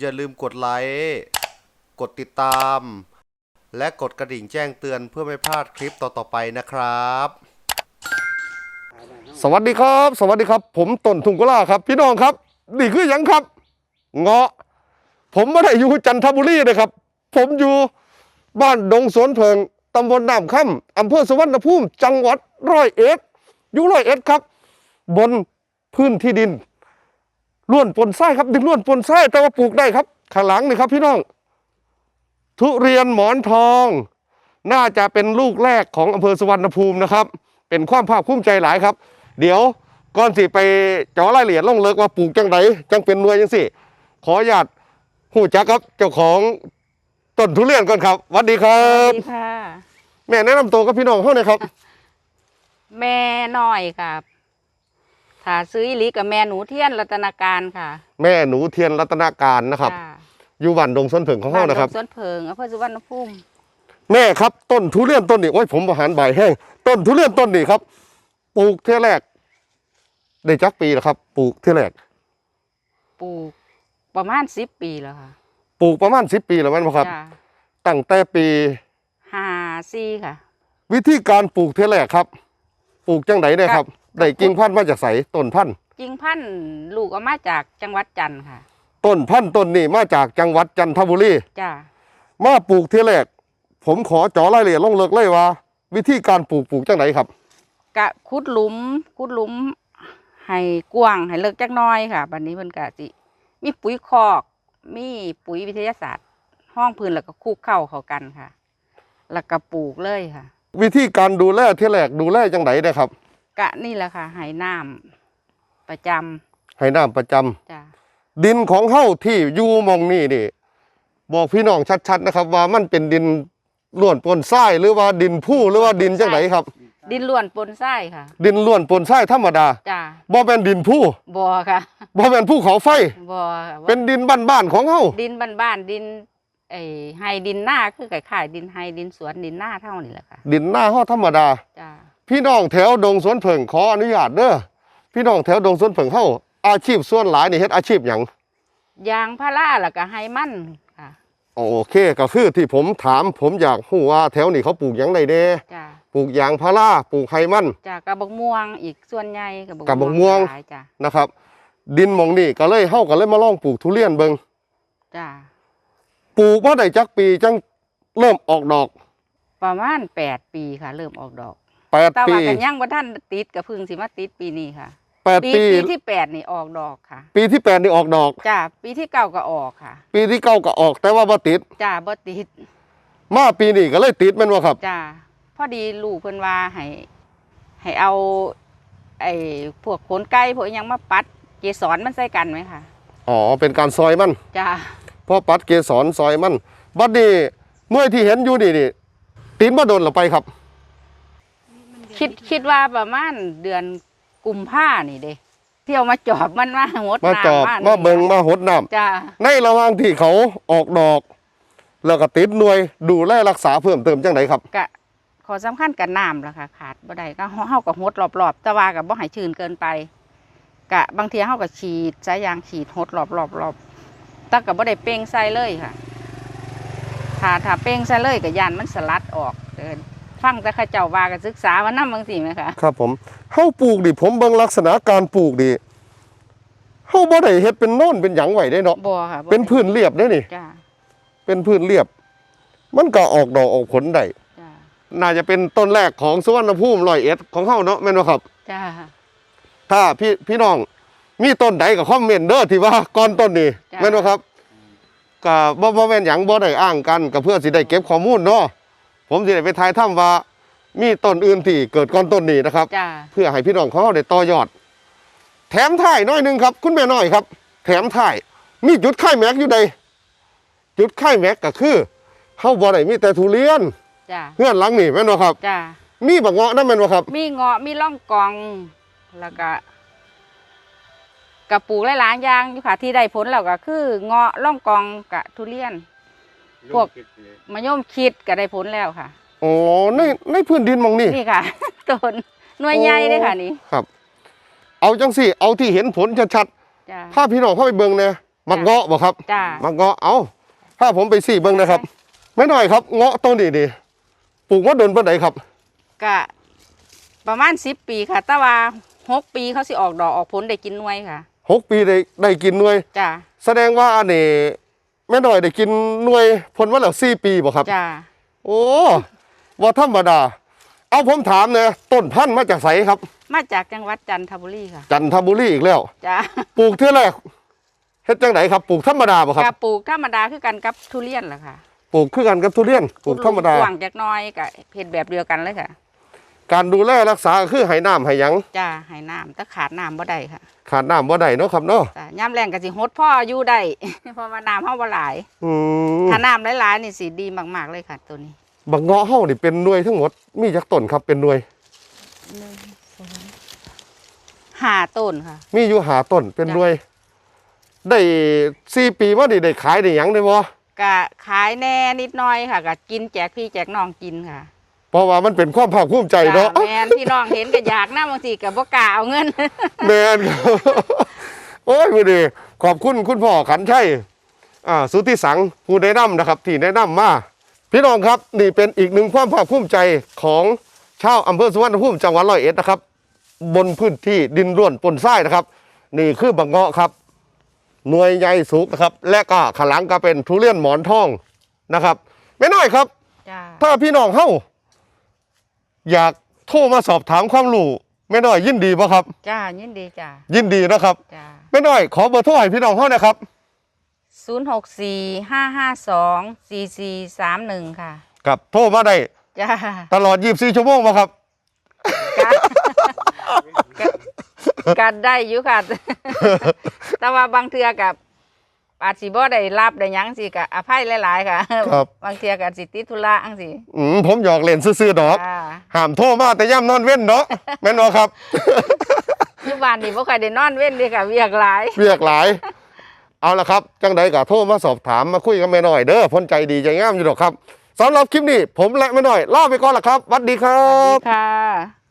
อย่าลืมกดไลค์กดติดตาม และกดกระดิ่งแจ้งเตือนเพื่อไม่พลาดคลิปต่อๆไปนะครับ สวัสดีครับ สวัสดีครับ ผมต้นทุงกุลาครับ พี่น้องครับนี่คือหยังครับ เงาะ ผมไม่ได้อยู่จันทบุรีนะครับ ผมอยู่บ้านดงสวนเพิงตำบลน้ำค่ำอำเภอสุวรรณภูมิ จังหวัดร้อยเอ็ดอยู่ร้อยเอ็ดครับ บนพื้นที่ดิน ล้วนปนไส้ครับดินล้วนปนไส้แต่ว่าปลูกได้ครับข้างหลังนี่ครับพี่น้อง ทุเรียนหมอนทอง น่าจะเป็นลูกแรกของอำเภอสุวรรณภูมินะครับ เป็นความภาคภูมิใจหลายครับ เดี๋ยวก่อนสิไปเจาะรายละเอียดลงเลิกว่าปลูกจังไดจังเป็นหน่วยจังสิขออนุญาตหูจักครับเจ้าของต้นทุเรียนก่อนครับสวัสดีครัสวับสดีค่ะ แม่แนะนำตัวกับพี่น้องเขาหน่อยครับ แม่น้อยครั บถ้าซื้ออีหลีกับแม่หนูเทียนรัตนาการค่ะแม่หนูเทียนรัตนาการนะครับจ้าอยู่บ้านดงสวนเผิงของเขานะครับดงสวนเพิงอำเภอสุวรรณภูมิ แม่ครับต้นทุเรียนต้นนี้โอ้ยผมอาหารใบายแห้งต้นทุเรียนต้นนี้ครับปลูกเท่าแรก ได้จักปีแล้วครับ ปลูกเท่าแรกปลูกประมาณสิบปีแล้วค่ะปลูกประมาณสิบปีแล้วแมันบ่ครับ จ้าตั้งแต่ปี ห้าซี่ค่ะ วิธีการปลูกเท่าแรกครับ ปลูกจังไดได้ครับครับ ได้กิ่งพันธุ์มาจากไสต้นพันธุ์จริงพันธุ์ลูกเอามาจากจังหวัดจันทร์ค่ะ ต้นพันธุ์ต้นนี้มาจากจังหวัดจันทบุรีจ้ามาปลูกเท่าแรก ผมขอเจาะรายละเอียดลงเลิกเลยว่า วิธีการปลูกปลูกจังไดครับ กะขุดหลุมขุดหลุม ให้กว้างให้เลิกจักหน้อยค่ะบัดนี้เพิ่นกะสิมีปุ๋ยคอก มีปุ๋ยวิทยาศาสตร์ ห้องพื้นแล้วก็คลุกเข้าเข้ากันค่ะ แล้วก็ปลูกเลยค่ะ วิธีการดูแลเท่าแรกดูแลจังไดได้ครับ กะนี่แหละค่ะให้น้ำประจำให้น้ำประจำจ้ะดินของเฮาที่อยู่หมองนี่นี่ บอกพี่น้องชัดๆนะครับ ว่ามันเป็นดินล้วนปนทรายหรือว่าดินผู้หรือว่าดินจังไดครับ ดินล้วนปนทรายค่ะดินล้วนปนทรายธรรมดาจ้ะบ่เป็นดินผู้บ่ค่ะบ่เป็นภูเขาไฟ บ่ค่ะบ่เป็นดินบ้านๆของเฮาดินบ้านๆดินไอ้ไฮดินหน้าคือคล้ายๆดินไฮดินสวนดินหน้าเท่านี่แหละค่ะดินหน้าเฮาธรรมดา จ้ะ พี่น้องแถวดงสวนเผิงขออนุญาตเด้อพี่น้องแถวดงสวนเผิงเฮาอาชีพส่วนหลายนี่เฮ็ดอาชีพหยังยางพาราแล้วก็ไฮมันค่ะโอเคก็คือที่ผมถามผมอยากรู้ว่าแถวนี้เขาปลูกหยังได้แน่จ้ะปลูกยางพาราปลูกไฮมัน จ้ะกระบอกม่วงอีกส่วนใหญ่กระบอกกระบอกม่วง หลายจ้ะนะครับ ดินหมองนี่ก็เลยเฮาก็เลยมาลองปลูกทุเรียนเบิงจ้ะปลูกมาได้จักปีจังเริ่มออกดอก ประมาณแปดปีค่ะ เริ่มออกดอก แปดแต่ปี ว่ากันยังบ่ทันติดกับพึ่งสิมาติดปีนี้ค่ะแปดปีปี ปีที่แปดนี่ออกดอกค่ะปีที่แปดนี่ออกดอก จ้าปีที่เก้าก็ออกค่ะปีที่เก้าก็ออก แต่ว่าบ่ติด จ้าบ่ติดมาปีนี้ก็เลยติดแม่นบ่ครับ จ้าพอดีลูกเพิ่นว่าให้ให้เอา ไอ้พวกขนไก่พวกอิหยังมาปัด เกสรมันใส่กันไหมค่ะอ๋อ เป็นการซอยมันจ้าพอปัดเกสรซอยมัน บัดนี้เมื่อที่เห็นอยู่นี่นี่ติดมาโดนหรือไปครับ คิดคิดว่าประมาณเดือนกุมภานี่เด้เที่ยวมาจอบมันมาหดมาน้ำจอบนี่มาเบิงมาหดน้ำจ้าในระหว่างที่เขาออกดอก แล้วก็ติดหน่วยดูแลรักษาเพิ่มเติมจังไดครับ กะขอสำคัญกับน้ำล่ะค่ะ ขาดบ่ได้ก็เฮากับหดรอบๆแต่ว่ากับบ่ให้ชื้นเกินไป กะบางทีเฮาก็ฉีดสายยางฉีดหดรอบๆรอบๆแต่ก็บ่ได้เป้งใส่เลยค่ะถ้าถ้าเป้งใส่เลยก็ยานมันสลัดออกเดิน ฟังแต่เข้าเจ้าว่าก็ศึกษาว่านำบางสิไหมคะครับผมเฮาปลูกดิผมเบิ่งลักษณะการปลูกดิเฮาบ่ได้เฮ็ดเป็นโน่นเป็นหยังไว้ได้เนาะบ่ค่ะบ่เป็นพื้นเรียบได้นี่จ้าเป็นพื้นเรียบ มันก็ออกดอกออกผลได้จ้าน่าจะเป็นต้นแรกของสุวรรณภูมิร้อยเอ็ดของเฮาเนาะแม่นบ่ครับ จ้าถ้าพี่พี่น้องมีต้นใดก็คอมเมนต์เด้อที่ว่าก่อนต้นนี้แม่นบ่ครับก็บ่บ่แม่นหยังบ่ได้อ้างกันก็เพื่อสิได้เก็บข้อมูลเนาะ ผมสิได้ไปทายถ้ำว่า มีต้นอื่นที่เกิดก่อนต้นนี้นะครับ จ้าเพื่อให้พี่น้องเขาได้ต่อยอด แถมถ่ายหน้อยหนึงครับ คุณแม่น้อยครับ แถมถ่าย มีจุดไข่แม็กอยู่ใด จุดไข่แม็กก็คือเฮาบ่ได้มีแต่ทุเรียนจ้าเฮือนหลังนี่แม่นบ่ครับ จ้ามีบักเงาะนำแม่นบ่ครับ มีเงาะมีล่องกอง แล้วก็กับปลูกหลายๆอย่างอยู่ค่ะที่ได้ผลแล้วก็คือ เงาะล่องกองกับทุเรียน พวก มะยมคิดก็ได้ผลแล้วค่ะ อ๋อในในพื้นดินหมองนี่นี่ค่ะ ต้นหน่วยใหญ่เลยค่ะนี่ครับ เอาจังสิเอาที่เห็นผลชัดจ้า ๆถ้าพี่น้องเข้าไปเบิ่งเนี่ยมักเงาะบ่ครับจ้ามักเงาะเอาถ้าผมไปสี่เบิ้งนะครับไม่น้อยครับเงาะต้นนี้นี่ปลูกว่าโดนปานไหนครับ ก็ประมาณสิบปีค่ะ แต่ว่าหกปีเขาสิออกดอกออกผลได้กินหน่วยค่ะ หกปีได้ได้กินหน่วย จ้าแสดงว่าอันนี้ แม่น้อยได้กินหน่วยผลว่าแล้วสี่ปีบ่ครับจ้าโอ้ว่าธรรมดา เอาผมถามเนี่ยต้นพันธุ์มาจากไสครับ มาจากจังหวัดจันทบุรีค่ะจันทบุรีอีกแล้ว จ้าปลูกเท่าแรกเฮ็ดจังไหนครับ ปลูกธรรมดาบ่ครับกปลูกธรรมดาคือกันกับทุเรียนแหละค่ะปลูกคือกันกับทุเรียน ปลูกธรรมดา กว้างจากหน้อยกับเพศแบบเดียวกันเลยค่ะ การดูแลรักษาก็คือให้น้ำให้หยัง จ้าให้น้ำแต่ขาดน้ำบ่ได้ค่ะขาดน้ำบ่ได้เนาะครับเนาะจ้าย่ำแรงก็สิหดพ่ออยู่ได้ เพราะว่าน้ำเฮาบ่หลาย อืมถ้าน้ำหลายๆนี่สิดีมากๆเลยค่ะ ตัวนี้บักเงาะเฮานี่เป็นหน่วยทั้งหมดมีจักต้นครับเป็นหน่วยห้าต้นค่ะ มีอยู่หาต้นเป็นหน่วย ได้สี่ปีมานี่ได้ขายได้หยังได้บ่ก็ขายแน่นิดหน่อยค่ะก็กินแจกพี่แจกน้องกินค่ะ เพราะว่ามันเป็นความภาคภูมิใจเนาะจ้แม่นพี่น้องเห็นก็อยากนะบางทีก็บ่กล้าเอาเงินแมนครับโอ้ยมือดีขอบคุณคุณพ่อขันชัยอ่าสุทธิสังผู้แนะนำนะครับ ที่แนะนำมาพี่น้องครับนี่เป็นอีกหนึ่งความภาคภูมิใจของชาวอำเภอสุวรรณภูมิจังหวัดร้อยเอ็ดนะครับ บนพื้นที่ดินร่วนปนทรายนะครับ นี่คือบังเงาะครับ หน่วยใหญ่สูงนะครับ และก็ขางหลังก็เป็นทุเรียนหมอนทองนะครับ ไม่น้อยครับจ้าถ้าพี่น้องเฮ้า อยากโทรมาสอบถามความรู้ไม่น้อยยินดีป่ะครับ จ้ายินดีจ้ายินดีนะครับจ้าไม่น้อยขอเบอร์โทรให้พี่น้องเขานะครับ ศูนย์หกสี่ห้าห้าสองสี่สี่สามหนึ่งค่ะกับโทรมาได้จ้าตลอด 24 ชั่วโมงป่ะครับก็ก็ก็ได้อยู่ค่ะ แต่ว่าบางเทือกับ อาจสิบ่ได้รับได้หยังสิกับอภัยหลายๆค่ะครับ บางเทือกับสิติดธุระอังสิอืมผมหยอกเล่นซื่อๆดอกจ้าห้ามโทรมาแต่ย่ำนอนเว้นเนาะแม่นบ่ครับ อยู่บ้านนี่บ่ค่อยได้นอนเว้นเดีค่ะเวียกหลาย เรียกหลาย เอาละครับ จังใดก็โทรมาสอบถามมาคุยกันแม่น้อยเด้อพ้นใจดีใจงามอยู่ดอกครับสำหรับคลิปนี้ผมและแม่น้อยลาไปก่อนละครับสวัสดีครัสวัสบ ดีค่ะ